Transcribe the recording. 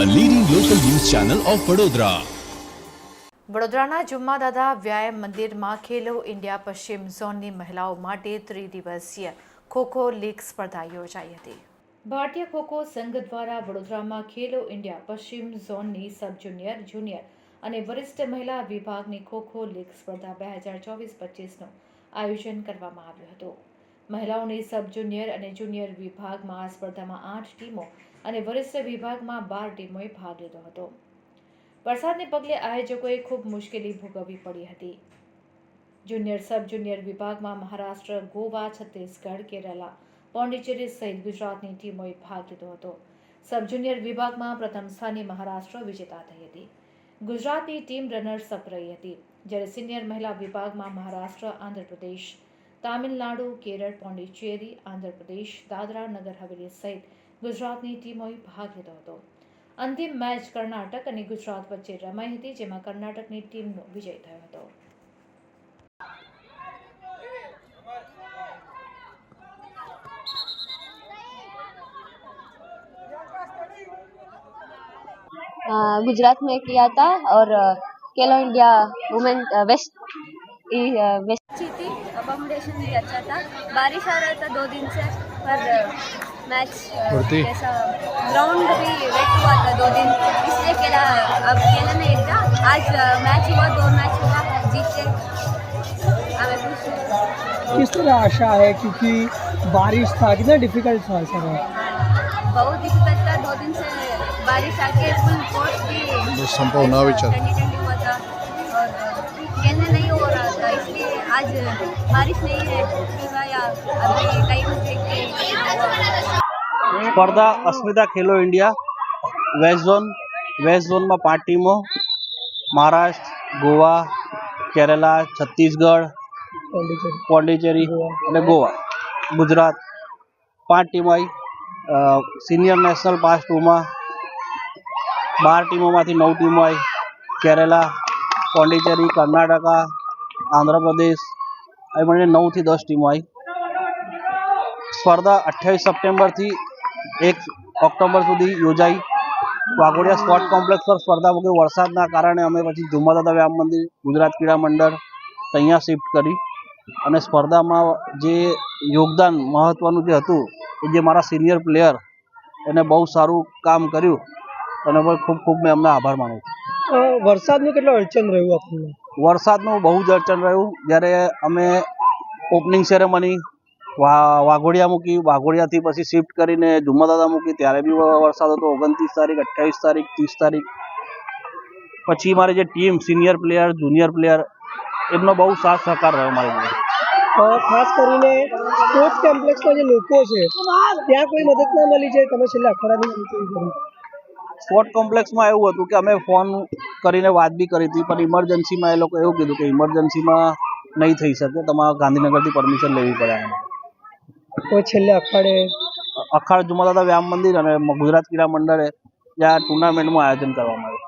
Channel of Vadodara વડોદરાના જુમ્માદાદા વ્યાયામ મંદિરમાં ખેલો ઇન્ડિયા પશ્ચિમ ઝોનની મહિલાઓ માટે ત્રિદિવસીય ખોખો લીગ સ્પર્ધા યોજાઈ હતી. ભારતીય ખોખો સંઘ દ્વારા વડોદરામાં ખેલો ઇન્ડિયા પશ્ચિમ ઝોનની સબ જુનિયર જુનિયર અને વરિષ્ઠ મહિલા વિભાગની ખોખો લીગ સ્પર્ધા બે હજાર ચોવીસ પચીસનું આયોજન કરવામાં આવ્યું હતું. મહિલાઓની સબ જુનિયર અને જુનિયર વિભાગમાં આ સ્પર્ધામાં આઠ ટીમો અને વરિષ્ઠ વિભાગમાં બાર ટીમોએ ભાગ લીધો હતો. વરસાદને પગલે આયોજકોએ ખૂબ મુશ્કેલી ભોગવવી પડી હતી. જુનિયર સબ જુનિયર વિભાગમાં મહારાષ્ટ્ર, ગોવા, છત્તીસગઢ, કેરલા, પોંડિચેરી સહિત ગુજરાતની ટીમોએ ભાગ લીધો હતો. સબ જુનિયર વિભાગમાં પ્રથમ સ્થાને મહારાષ્ટ્ર વિજેતા થઈ હતી. ગુજરાતની ટીમ રનર્સ અપ રહી હતી. જ્યારે સિનિયર મહિલા વિભાગમાં મહારાષ્ટ્ર, આંધ્રપ્રદેશ, તામિલનાડુ, કેરળ, પોંડિચેરી, આંધ્રપ્રદેશ, દાદરા, નગર હવેલી સહિત ગુજરાતની ટીમોએ ભાગ લીધો હતો અંતિમ મેચ કર્ણાટક અને ગુજરાત વચ્ચે રમાઈ હતી જેમાં કર્ણાટકની ટીમનો વિજય થયો હતો अ, गुजरात में किया था और अ, खेलो इंडिया वुमेन अच्छी थी अकोमोडेशन भी अच्छा था बारिश आ रहा था दो दिन से पर मैच ऐसा ग्राउंड भी वेट हुआ था दो दिन इसलिए खेला अब खेला नहीं था आज मैच हुआ दो मैच हुआ जीते हमें खुश किस तरह आशा है क्योंकि बारिश था कितना डिफ़िकल्ट था सर बहुत डिफ़िकल्ट था दो दिन से बारिश आके फुल कोर्स भी संभव ना विचार आज बारिश नहीं है फिर या अभी टाइम देख के સ્પર્ધા Asmita Khelo India west zone west ઝોનમાં પાંચ ટીમો મહારાષ્ટ્ર ગોવા કેરલા છત્તીસગઢ પોંડિચેરી પોંડિચેરી અને ગોવા ગુજરાત પાંચ ટીમો આવી સિનિયર નેશનલ પાંચ ટુમાં બાર ટીમોમાંથી નવ ટીમો આવી કેરલા પોંડિચેરી કર્ણાટકા આંધ્રપ્રદેશ. આવી મળીને નવથી દસ ટીમો આવી. સ્પર્ધા અઠ્યાવીસ સપ્ટેમ્બરથી એક ઓક્ટોબર સુધી યોજાઈ. વાઘોડિયા સ્પોર્ટ કોમ્પ્લેક્સ પર સ્પર્ધા મૂકી વરસાદના કારણે અમે પછી જુમ્માદાદા વ્યાયામ મંદિર, ગુજરાત ક્રીડા મંડળ અહીંયા શિફ્ટ કરી. અને સ્પર્ધામાં જે યોગદાન મહત્ત્વનું જે હતું, એ જે મારા સિનિયર પ્લેયર એને બહુ સારું કામ કર્યું. અને પર ખૂબ ખૂબ મેં એમનો આભાર માનું છું. વરસાદનું કેટલો અડચણ રહ્યું આપણને? વરસાદનું બહુ જ અડચણ રહ્યું. જ્યારે અમે ઓપનિંગ સેરેમની વાઘોડિયા મૂકી, વાઘોડિયાથી પછી શિફ્ટ કરીને જુમ્માદાદા મૂકી, ત્યારે બી વરસાદ હતો. ઓગણત્રીસ તારીખ અઠ્યાવીસ તારીખ, ત્રીસ તારીખ. પછી મારી જે team senior player junior player એમનો બહુ સાથ સહકાર રહ્યો મારી જોડે. ખાસ કરીને સ્પોર્ટ્સ કોમ્પ્લેક્સના જે લોકો છે, ત્યાં કોઈ મદદ ના મળી જાય. તમે છેલ્લા અઠવાડિયાની સ્પોર્ટ કોમ્પ્લેક્સમાં એવું હતું કે અમે ફોન કરીને વાત બી કરી હતી પણ ઇમરજન્સીમાં એ લોકો એવું કીધું કે ઇમરજન્સીમાં નહીં થઈ શકે તમારે ગાંધીનગરથી પરમિશન લેવી પડે તો છેલ્લે અખાડે અખાડ જુમાદાદા વ્યાયામ મંદિર અને ગુજરાત ક્રીડા મંડળે ત્યાં ટુર્નામેન્ટનું આયોજન કરવામાં આવ્યું.